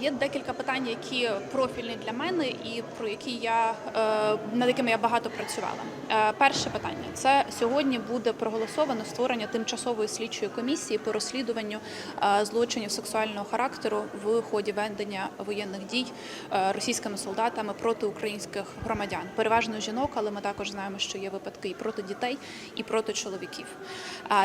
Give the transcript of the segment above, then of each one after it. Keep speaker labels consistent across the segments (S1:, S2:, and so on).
S1: Є декілька питань, які профільні для мене і про які я е, над якими я багато працювала. Е, Перше питання це сьогодні буде проголосовано створення тимчасової слідчої комісії по розслідуванню е, злочинів сексуального характеру в ході ведення воєнних дій російськими солдатами проти українських громадян, переважно жінок, але ми також знаємо, що є випадки і проти дітей, і проти чоловіків.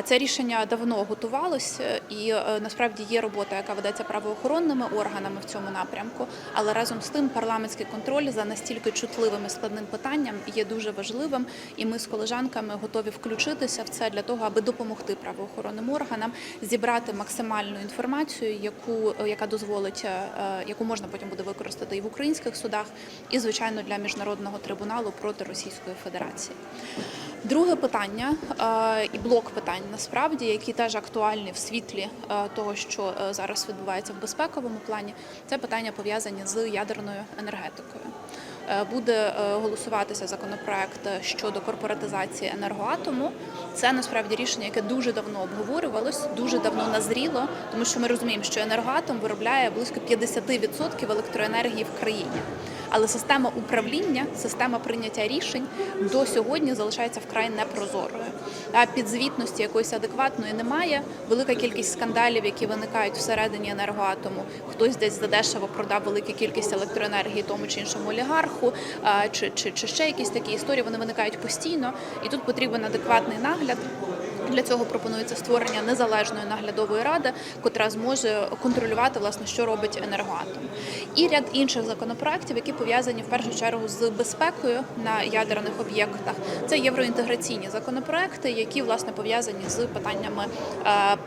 S1: Це рішення давно готувалося, і насправді є робота, яка ведеться правоохоронними органами в цьому напрямку. Але разом з тим парламентський контроль за настільки чутливим і складним питанням є дуже важливим, і ми з колежанками готові включитися в це для того, аби допомогти правоохоронним органам зібрати максимальну інформацію, яку яка дозволить, е, яку можна потім буде використати і в українських судах, і звичайно для міжнародного трибуналу проти Російської Федерації. Друге питання е, і блок питань насправді, які теж актуальні в світлі е, того, що е, зараз відбувається в безпековому плані, це питання пов'язані з ядерною енергетикою. Буде голосуватися законопроект щодо корпоратизації енергоатому. Це насправді рішення, яке дуже давно обговорювалось, дуже давно назріло, тому що ми розуміємо, що енергоатом виробляє близько 50% електроенергії в країні. Але система управління, система прийняття рішень до сьогодні залишається вкрай непрозорою. А підзвітності якоїсь адекватної немає. Велика кількість скандалів, які виникають всередині енергоатому. Хтось десь задешево продав велику кількість електроенергії тому чи іншому олігарху, чи, чи, чи ще якісь такі історії. Вони виникають постійно, і тут потрібен адекватний нагляд. Для цього пропонується створення незалежної наглядової ради, котра зможе контролювати власне, що робить енергоатом, і ряд інших законопроєктів, які пов'язані в першу чергу з безпекою на ядерних об'єктах. Це євроінтеграційні законопроекти, які власне пов'язані з питаннями. е,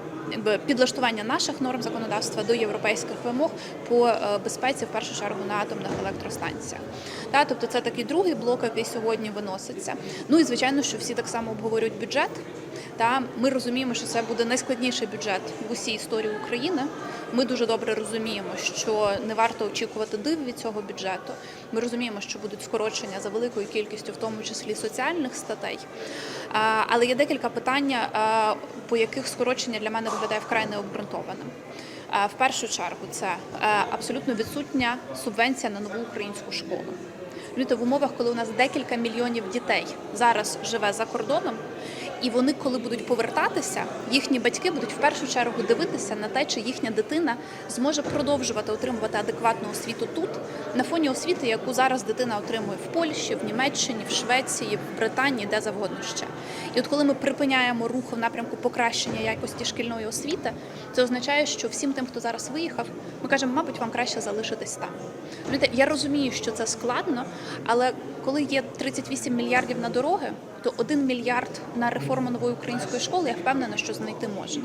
S1: Підлаштування наших норм законодавства до європейських вимог по е, безпеці, в першу чергу на атомних електростанціях. Та, тобто це такий другий блок, який сьогодні виноситься. Ну і звичайно, що всі так само обговорюють бюджет. Та ми розуміємо, що це буде найскладніший бюджет в усій історії України. Ми дуже добре розуміємо, що не варто очікувати див від цього бюджету. Ми розуміємо, що будуть скорочення за великою кількістю, в тому числі соціальних статей. Але є декілька питань, по яких скорочення для мене виглядає вкрай необґрунтованим. В першу чергу це абсолютно відсутня субвенція на нову українську школу. Розумієте, в умовах, коли у нас декілька мільйонів дітей зараз живе за кордоном, і вони, коли будуть повертатися, їхні батьки будуть в першу чергу дивитися на те, чи їхня дитина зможе продовжувати отримувати адекватну освіту тут, на фоні освіти, яку зараз дитина отримує в Польщі, в Німеччині, в Швеції, в Британії, де завгодно ще. І от коли ми припиняємо рух в напрямку покращення якості шкільної освіти, це означає, що всім тим, хто зараз виїхав, ми кажемо, мабуть, вам краще залишитись там. Я розумію, що це складно, але коли є 38 мільярдів на дороги, то 1 мільярд на реформу нової української школи, я впевнена, що знайти можна.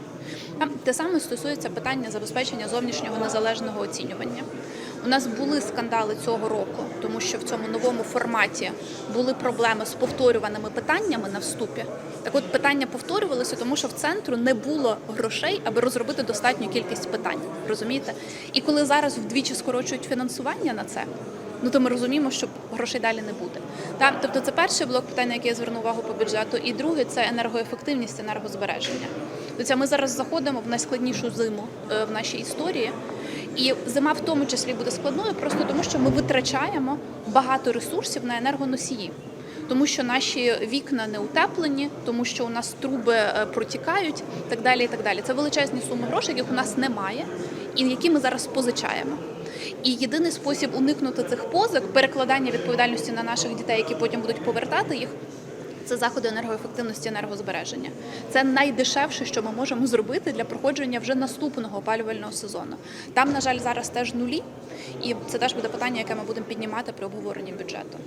S1: Те саме стосується питання забезпечення зовнішнього незалежного оцінювання. У нас були скандали цього року, тому що в цьому новому форматі були проблеми з повторюваними питаннями на вступі. Так от питання повторювалися, тому що в центру не було грошей, аби розробити достатню кількість питань. Розумієте? І коли зараз вдвічі скорочують фінансування на це. Ну то ми розуміємо, що грошей далі не буде. Так, тобто це перший блок питань, на який я зверну увагу по бюджету, і другий це енергоефективність, енергозбереження. Тобто ми зараз заходимо в найскладнішу зиму е, в нашій історії. І зима в тому числі буде складною, просто тому що ми витрачаємо багато ресурсів на енергоносії. Тому що наші вікна не утеплені, тому що у нас труби е, протікають, так далі. І так далі. Це величезні суми грошей, яких у нас немає, і які ми зараз позичаємо. І єдиний спосіб уникнути цих позик, перекладання відповідальності на наших дітей, які потім будуть повертати їх. Це заходи енергоефективності енергозбереження. Це найдешевше, що ми можемо зробити для проходження вже наступного опалювального сезону. Там, на жаль, зараз теж нулі, і це теж буде питання, яке ми будемо піднімати при обговоренні бюджету.